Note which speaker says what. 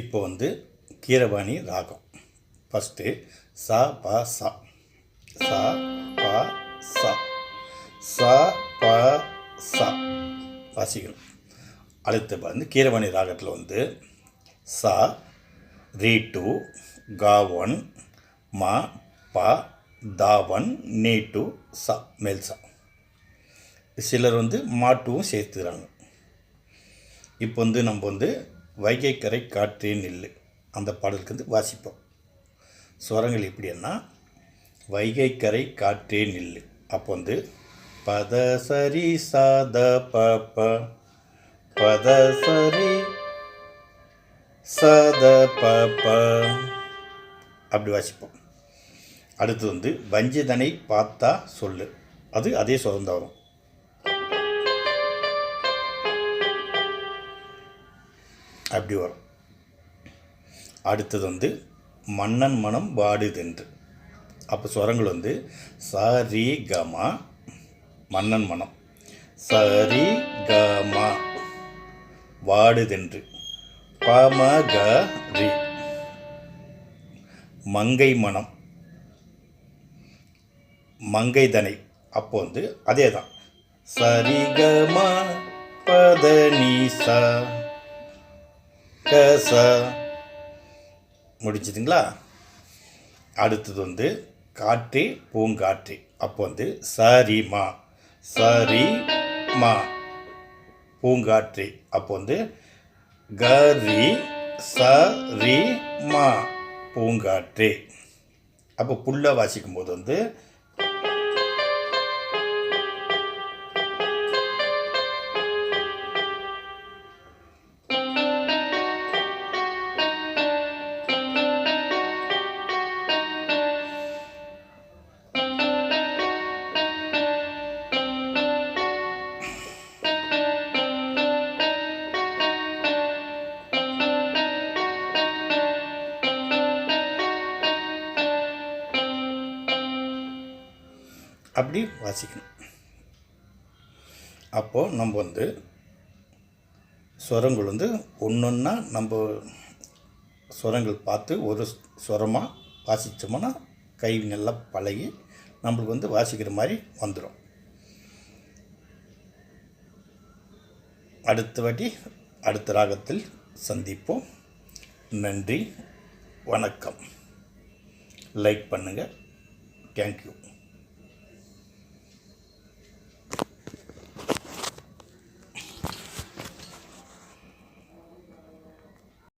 Speaker 1: இப்போ வந்து கீரவாணி ராகம். ஃபஸ்ட்டு சா பா சா. சா பா சா. சா பா சா. வாசிக்கணும் அடுத்து வந்து கீரவாணி ராகத்தில் வந்து சா ரீ டூ கா ஒன் மா பா தா ஒன் நீ டூ சா மேல் சா. சிலர் வந்து மாட்டுவும் சேர்த்துக்கிறாங்க. இப்போ வந்து நம்ம வந்து வைகைக்கரை காற்றே நில்லு அந்த பாடலுக்கு வந்து வாசிப்போம். ஸ்வரங்கள் எப்படின்னா வைகைக்கரை காற்றே நில்லு அப்போ வந்து பத சரி சாத ப ப பத சரி சத ப ப அப்படி வாசிப்போம். அடுத்து வந்து வஞ்சிதனை பார்த்தா சொல்லு. அது அதே சுரம் வரும். அப்படி வரும். அடுத்தது வந்து மன்னன் மனம் வாடுதென்று. அப்போ ஸ்வரங்கள் வந்து சரி கமா மன்னன் மனம். சரி கமா வாடுதென்று. பம க ரி மங்கை மனம் மங்கைதனை அப்போ வந்து அதே தான் சரிகமா பதனி சா க ச கச முடிச்சுதுங்களா அடுத்தது வந்து காற்று பூங்காற்று. அப்போ வந்து சரி மா சரி மா பூங்காற்று. அப்போ வந்து கரி சரி மா பூங்காற்று. அப்போ புல்ல வாசிக்கும் போது வந்து அப்படி வாசிக்கணும். அப்போது நம்ம வந்து ஸ்வரங்கள் வந்து ஒன்று ஒன்றா நம்ம ஸ்வரங்கள் பார்த்து ஒரு ஸ்வரமாக வாசித்தோம்னா கை நல்லா பழகி நம்மளுக்கு வந்து வாசிக்கிற மாதிரி வந்துடும் அடுத்த வாட்டி அடுத்த ராகத்தில் சந்திப்போம். நன்றி. வணக்கம். லைக் பண்ணுங்கள் தேங்க்யூ.